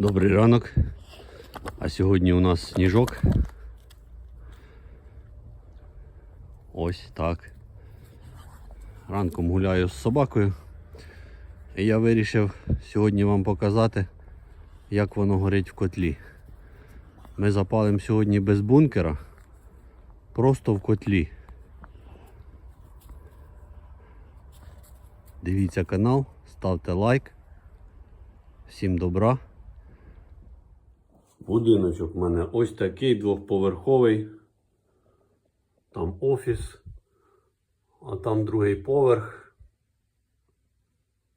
Добрий ранок. А сьогодні у нас сніжок. Ось так. Ранком гуляю з собакою. І я вирішив сьогодні вам показати, як воно горить в котлі. Ми запалимо сьогодні без бункера, просто в котлі. Дивіться канал, ставте лайк. Всім добра. Будиночок в мене ось такий двохповерховий. Там офіс, а там другий поверх.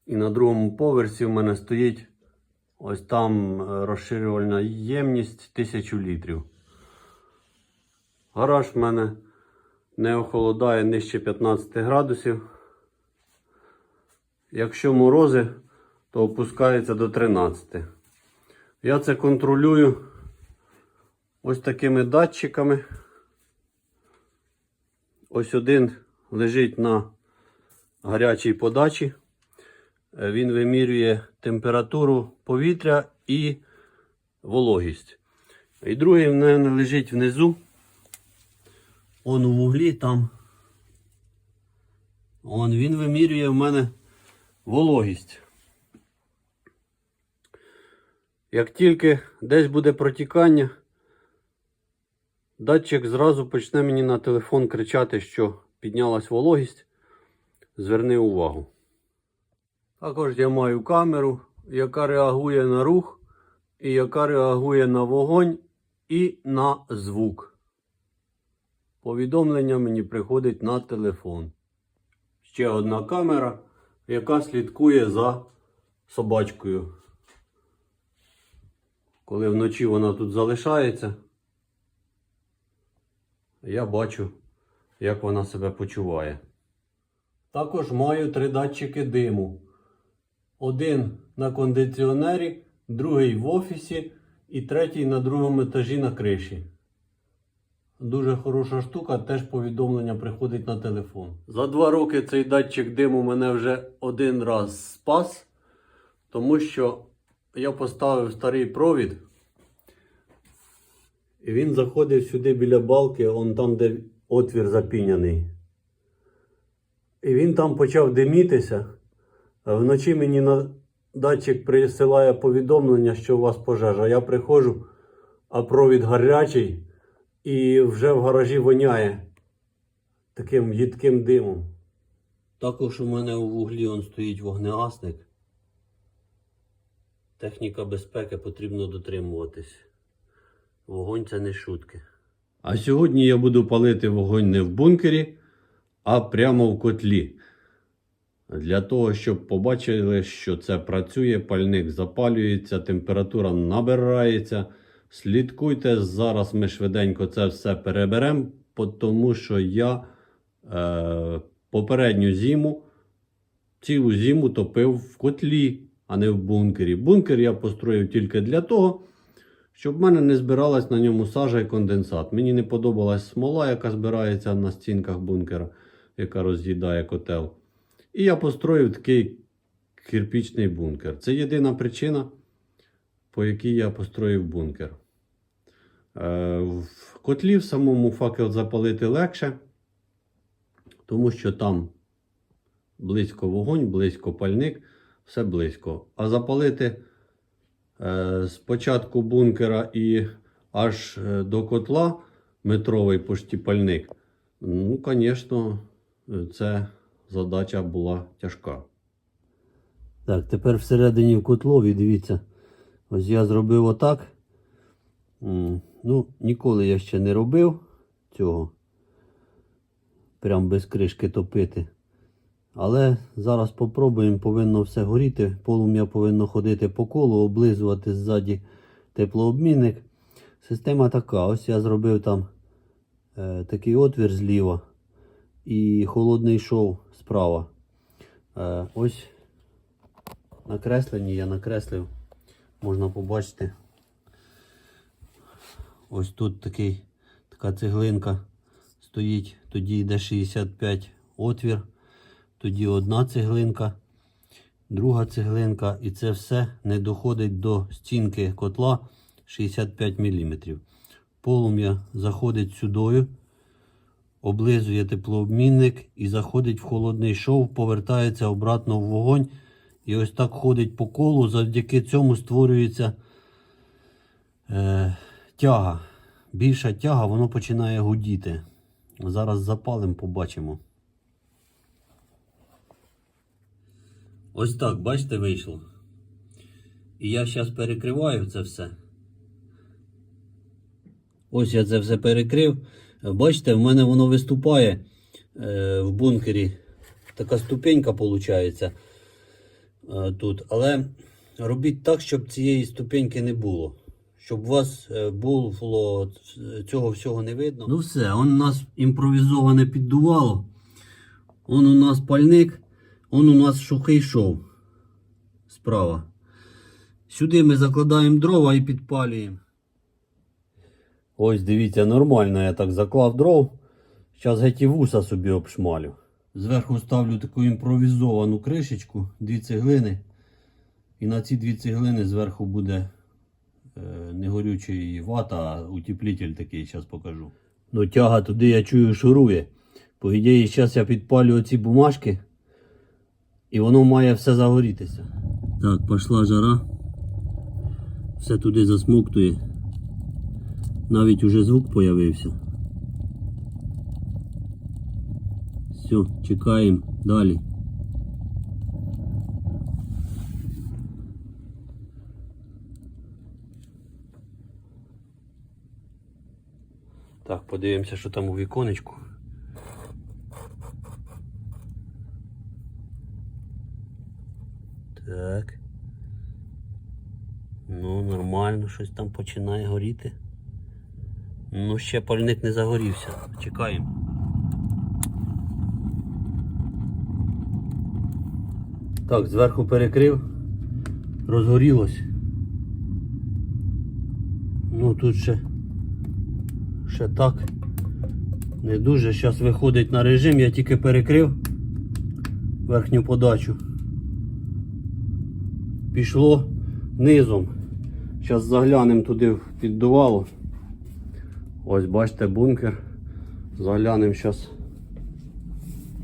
І на другому поверсі в мене стоїть ось там е, розширювальна ємність 1000 літрів. Гараж в мене не охолодає нижче 15 градусів. Якщо морози, то опускається до 13. Я це контролюю ось такими датчиками. Ось один лежить на гарячій подачі. Е, Він вимірює температуру повітря і вологість. І другий в мене лежить внизу. Он у вуглі там. Он він вимірює в мене вологість. Як тільки десь буде протікання, датчик зразу почне мені на телефон кричати, що піднялась вологість. Зверни увагу. Також я маю камеру, яка реагує на рух, і яка реагує на вогонь і на звук. Повідомлення мені приходить на телефон. Ще одна камера, яка слідкує за собачкою. Коли вночі вона тут залишається, я бачу, як вона себе почуває. Також маю три датчики диму. Один на кондиціонері, другий в офісі і третій на другому етажі на криші. Дуже хороша штука, теж повідомлення приходить на телефон. За два роки цей датчик диму мене вже один раз спас, тому що я поставив старий провід. І він заходив сюди біля балки, он там, де отвір запіняний. І він там почав димітися. Вночі мені на датчик присилає повідомлення, що у вас пожежа. Я приходжу, а провід гарячий і вже в гаражі воняє таким їдким димом. Також у мене у вуглі он стоїть вогнегасник. Техніка безпеки потрібно дотримуватись. Вогонь це не шутки. А сьогодні я буду палити вогонь не в бункері, а прямо в котлі. Для того, щоб побачили, що це працює, пальник запалюється, температура набирається. Слідкуйте, зараз ми швиденько це все переберемо, тому що я е, попередню зиму, цілу зиму топив в котлі, а не в бункері. Бункер я построїв тільки для того, щоб в мене не збиралась на ньому сажа і конденсат. Мені не подобалась смола, яка збирається на стінках бункера, яка роз'їдає котел. І я построїв такий кирпічний бункер. Це єдина причина, по якій я построїв бункер. Е, В котлі в самому факел запалити легше, тому що там близько вогонь, близько пальник, все близько. А запалити е, з бункера і аж е, до котла метровий почти пальник, ну, звісно, це задача була тяжка. Так, тепер всередині в котлові, дивіться, ось я зробив отак. Ну, ніколи я ще не робив цього. Прям без кришки топити. Але зараз попробуємо, повинно все горіти. Полум'я повинно ходити по колу, облизувати ззаді теплообмінник. Система така. Ось я зробив там е, такий отвір зліва і холодний шов справа. Е, ось на кресленні я накреслив. Можна побачити. Ось тут такий, така цеглинка стоїть, тоді йде 65 отвір, тоді одна цеглинка, друга цеглинка, і це все не доходить до стінки котла 65 мм. Полум'я заходить сюдою, облизує теплообмінник і заходить в холодний шов, повертається обратно в вогонь. І ось так ходить по колу. Завдяки цьому створюється е, тяга. Більша тяга, воно починає гудіти. Зараз запалимо, побачимо. Ось так, бачите, вийшло. І я зараз перекриваю це все. Ось я це все перекрив. Бачите, в мене воно виступає е, в бункері. Така ступенька виходить е, тут. Але робіть так, щоб цієї ступеньки не було. Щоб у вас е, було цього всього не видно. Ну все, он у нас імпровізоване піддувало. Он у нас пальник, он у нас сухий шов справа. Сюди ми закладаємо дрова і підпалюємо. Ось дивіться, нормально я так заклав дров. Зараз геть і вуса собі обшмалю. Зверху ставлю таку імпровізовану кришечку, дві цеглини. І на ці дві цеглини зверху буде е, не горючий вата, а утеплитель такий, зараз покажу. Ну тяга туди я чую шурує. По ідеї, зараз я підпалю оці бумажки. І воно має все загорітися. Так, пішла жара. Все туди засмоктує. Навіть уже звук появився. Все, чекаємо далі. Так, подивимося, що там у віконечку. Так. Ну, нормально, щось там починає горіти. Ну, ще пальник не загорівся. Чекаємо. Так, зверху перекрив. Розгорілось. Ну тут ще ще так. Не дуже. Зараз виходить на режим, я тільки перекрив верхню подачу. Пішло низом. Зараз заглянемо туди в піддувало. Ось бачите бункер. Заглянемо зараз,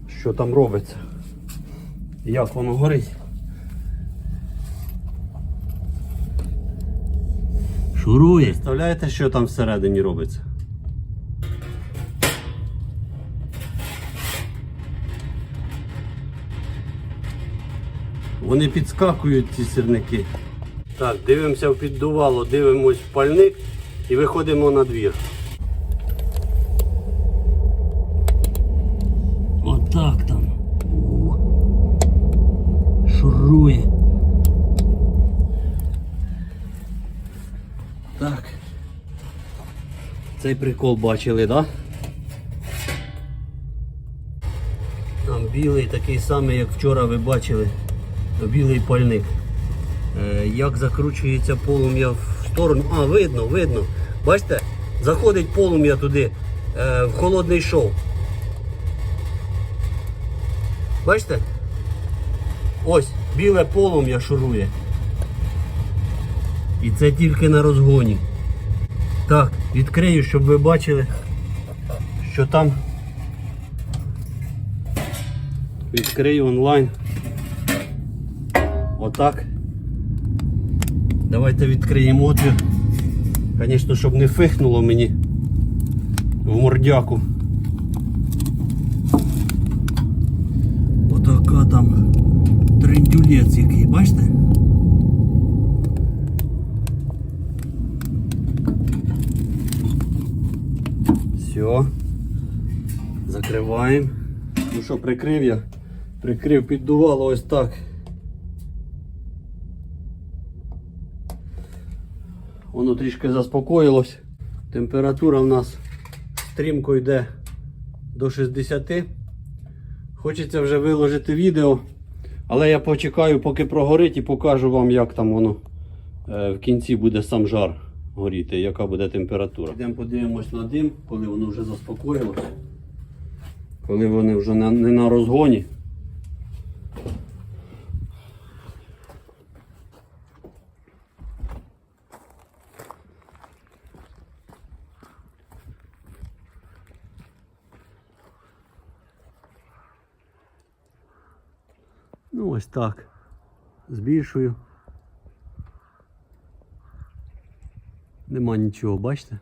що там робиться. Як воно горить. Шурує. Представляєте, що там всередині робиться? Вони підскакують, ці сірники. Так, дивимося в піддувало, дивимось в пальник і виходимо на двір. Отак там. Шурує. Так. Цей прикол бачили, так? Да? Там білий такий самий, як вчора ви бачили. Білий пальник. Е, як закручується полум'я в сторону. А, видно, видно. Бачите, заходить полум'я туди, е, в холодний шов. Бачите? Ось, біле полум'я шурує. І це тільки на розгоні. Так, відкрию, щоб ви бачили, що там відкрию онлайн. Отак. Давайте відкриємо отвір. Звісно, щоб не фихнуло мені в мордяку. Отака там триндюлець який, бачите? Все. Закриваємо. Ну що, прикрив я? Прикрив, піддувало ось так. Воно трішки заспокоїлось. Температура в нас стрімко йде до 60. Хочеться вже виложити відео, але я почекаю, поки прогорить і покажу вам, як там воно е, в кінці буде сам жар горіти, яка буде температура. Йдемо подивимось на дим, коли воно вже заспокоїлось. Коли вони вже не на розгоні. Ось так. Збільшую. Нема нічого, бачите?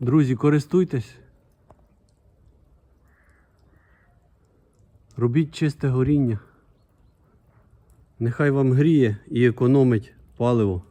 Друзі, користуйтесь. Робіть чисте горіння. Нехай вам гріє і економить паливо.